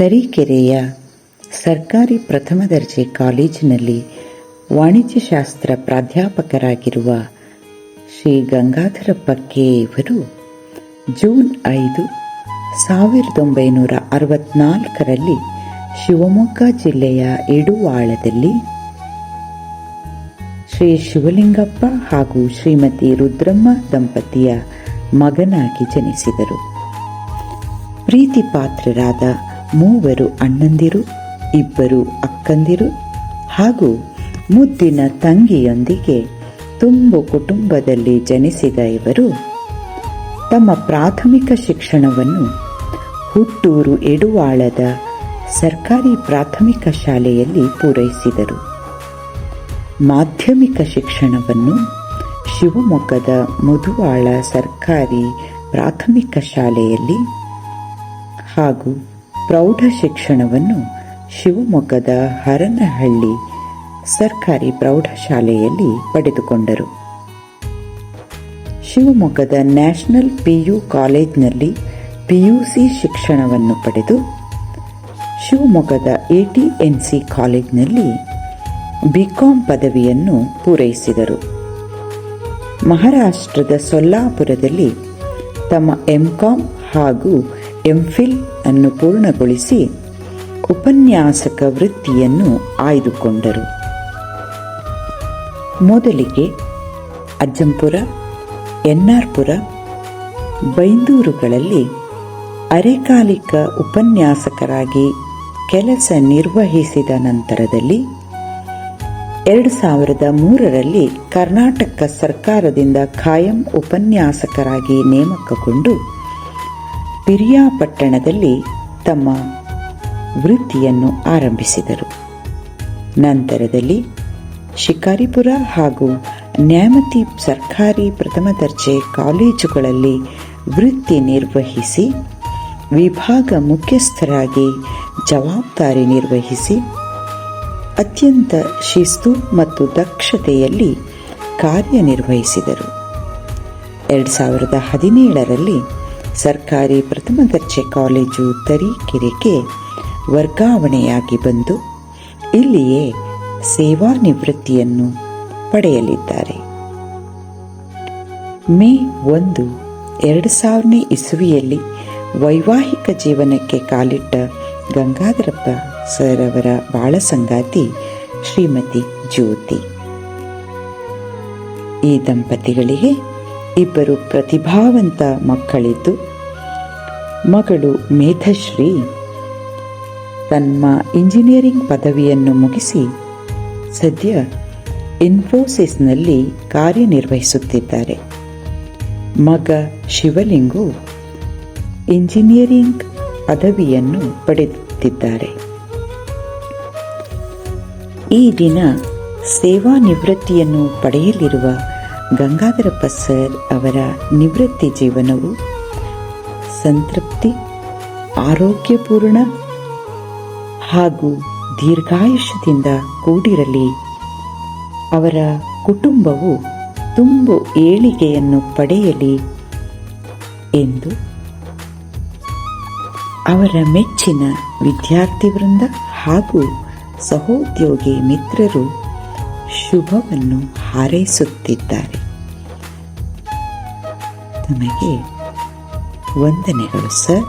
ತರೀಕೆರೆಯ ಸರ್ಕಾರಿ ಪ್ರಥಮ ದರ್ಜೆ ಕಾಲೇಜಿನಲ್ಲಿ ವಾಣಿಜ್ಯಶಾಸ್ತ್ರ ಪ್ರಾಧ್ಯಾಪಕರಾಗಿರುವ ಶ್ರೀ ಗಂಗಾಧರಪ್ಪ ಕೆ ಇವರು ಜೂನ್ ಐದು, ಸಾವಿರದ ಒಂಬೈನೂರ ಅರವತ್ನಾಲ್ಕರಲ್ಲಿ ಶಿವಮೊಗ್ಗ ಜಿಲ್ಲೆಯ ಇಡುವಾಳದಲ್ಲಿ ಶ್ರೀ ಶಿವಲಿಂಗಪ್ಪ ಹಾಗೂ ಶ್ರೀಮತಿ ರುದ್ರಮ್ಮ ದಂಪತಿಯ ಮಗನಾಗಿ ಜನಿಸಿದರು. ಪ್ರೀತಿ ಪಾತ್ರರಾದ ಮೂವರು ಅಣ್ಣಂದಿರು, ಇಬ್ಬರು ಅಕ್ಕಂದಿರು ಹಾಗೂ ಮುದ್ದಿನ ತಂಗಿಯೊಂದಿಗೆ ತುಂಬು ಕುಟುಂಬದಲ್ಲಿ ಜನಿಸಿದ ಇವರು. ತಮ್ಮ ಪ್ರಾಥಮಿಕ ಶಿಕ್ಷಣವನ್ನು ಹುಟ್ಟೂರು ಎಡುವಾಳದ ಸರ್ಕಾರಿ ಪ್ರಾಥಮಿಕ ಶಾಲೆಯಲ್ಲಿ ಪೂರೈಸಿದರು. ಮಾಧ್ಯಮಿಕ ಶಿಕ್ಷಣವನ್ನು ಶಿವಮೊಗ್ಗದ ಮುದುವಾಳ ಸರ್ಕಾರಿ ಪ್ರಾಥಮಿಕ ಶಾಲೆಯಲ್ಲಿ ಹಾಗೂ ಪ್ರೌಢ ಶಿಕ್ಷಣವನ್ನು ಶಿವಮೊಗ್ಗದ ಹರನಹಳ್ಳಿ ಸರ್ಕಾರಿ ಪ್ರೌಢಶಾಲೆಯಲ್ಲಿ ಪಡೆದುಕೊಂಡರು. ಶಿವಮೊಗ್ಗದ ನ್ಯಾಷನಲ್ ಪಿಯು ಕಾಲೇಜ್ನಲ್ಲಿ ಪಿಯುಸಿ ಶಿಕ್ಷಣವನ್ನು ಪಡೆದು, ಶಿವಮೊಗ್ಗದ ಎ ಟಿ ಎನ್ ಸಿ ಕಾಲೇಜ್ನಲ್ಲಿ ಬಿಕಾಂ ಪದವಿಯನ್ನು ಪೂರೈಸಿದರು. ಮಹಾರಾಷ್ಟ್ರದ ಸೊಲ್ಲಾಪುರದಲ್ಲಿ ತಮ್ಮ ಎಂಕಾಂ ಹಾಗೂ ಎಂಫಿಲ್ ಅನ್ನು ಪೂರ್ಣಗೊಳಿಸಿ ಉಪನ್ಯಾಸಕ ವೃತ್ತಿಯನ್ನು ಆಯ್ದುಕೊಂಡರು. ಮೊದಲಿಗೆ ಅಜ್ಜಂಪುರ ಎನ್ಆರ್ಪುರ ಬೈಂದೂರುಗಳಲ್ಲಿ ಅರೆಕಾಲಿಕ ಉಪನ್ಯಾಸಕರಾಗಿ ಕೆಲಸ ನಿರ್ವಹಿಸಿದ ನಂತರದಲ್ಲಿ ಎರಡು ಸಾವಿರದ ಮೂರರಲ್ಲಿ ಕರ್ನಾಟಕ ಸರ್ಕಾರದಿಂದ ಖಾಯಂ ಉಪನ್ಯಾಸಕರಾಗಿ ನೇಮಕಗೊಂಡು ಪಿರಿಯಾಪಟ್ಟಣದಲ್ಲಿ ತಮ್ಮ ವೃತ್ತಿಯನ್ನು ಆರಂಭಿಸಿದರು. ನಂತರದಲ್ಲಿ ಶಿಕಾರಿಪುರ ಹಾಗೂ ನ್ಯಾಮತಿ ಸರ್ಕಾರಿ ಪ್ರಥಮ ದರ್ಜೆ ಕಾಲೇಜುಗಳಲ್ಲಿ ವೃತ್ತಿ ನಿರ್ವಹಿಸಿ, ವಿಭಾಗ ಮುಖ್ಯಸ್ಥರಾಗಿ ಜವಾಬ್ದಾರಿ ನಿರ್ವಹಿಸಿ, ಅತ್ಯಂತ ಶಿಸ್ತು ಮತ್ತು ದಕ್ಷತೆಯಲ್ಲಿ ಕಾರ್ಯನಿರ್ವಹಿಸಿದರು. ಎರಡು ಸಾವಿರದ ಹದಿನೇಳರಲ್ಲಿ ಸರ್ಕಾರಿ ಪ್ರಥಮ ದರ್ಜೆ ಕಾಲೇಜು ತರೀಕೆರೆಗೆ ವರ್ಗಾವಣೆಯಾಗಿ ಬಂದು ಇಲ್ಲಿಯೇ ಸೇವಾ ನಿವೃತ್ತಿಯನ್ನು ಪಡೆಯಲಿದ್ದಾರೆ. ಮೇ ಒಂದು, ಎರಡು ಸಾವಿರನೇ ಇಸುವಿಯಲ್ಲಿ ವೈವಾಹಿಕ ಜೀವನಕ್ಕೆ ಕಾಲಿಟ್ಟ ಗಂಗಾಧರಪ್ಪ ಸರ್ ಅವರ ಬಾಳ ಸಂಗಾತಿ ಶ್ರೀಮತಿ ಜ್ಯೋತಿ. ಈ ದಂಪತಿಗಳಿಗೆ ಇಬ್ಬರು ಪ್ರತಿಭಾವಂತ ಮಕ್ಕಳಿದ್ದು, ಮಗಳು ಮೇಧಶ್ರೀ ತಮ್ಮ ಇಂಜಿನಿಯರಿಂಗ್ ಪದವಿಯನ್ನು ಮುಗಿಸಿ ಸದ್ಯ ಇನ್ಫೋಸಿಸ್ನಲ್ಲಿ ಕಾರ್ಯನಿರ್ವಹಿಸುತ್ತಿದ್ದಾರೆ. ಮಗ ಶಿವಲಿಂಗು ಇಂಜಿನಿಯರಿಂಗ್ ಪದವಿಯನ್ನು ಪಡೆಯುತ್ತಿದ್ದಾರೆ. ಈ ದಿನ ಸೇವಾ ನಿವೃತ್ತಿಯನ್ನು ಪಡೆಯಲಿರುವ ಗಂಗಾಧರಪ್ಪ ಸರ್ ಅವರ ನಿವೃತ್ತಿ ಜೀವನವು ಸಂತೃಪ್ತಿ, ಆರೋಗ್ಯಪೂರ್ಣ ಹಾಗೂ ದೀರ್ಘಾಯುಷ್ಯದಿಂದ ಕೂಡಿರಲಿ. ಅವರ ಕುಟುಂಬವು ತುಂಬು ಏಳಿಗೆಯನ್ನು ಪಡೆಯಲಿ ಎಂದು ಅವರ ಮೆಚ್ಚಿನ ವಿದ್ಯಾರ್ಥಿವೃಂದ ಹಾಗೂ ಸಹೋದ್ಯೋಗಿ ಮಿತ್ರರು ಶುಭವನ್ನು ಹಾರೈಸುತ್ತಿದ್ದಾರೆ. ತಮಗೆ ವಂದನೆಗಳು ಸರ್.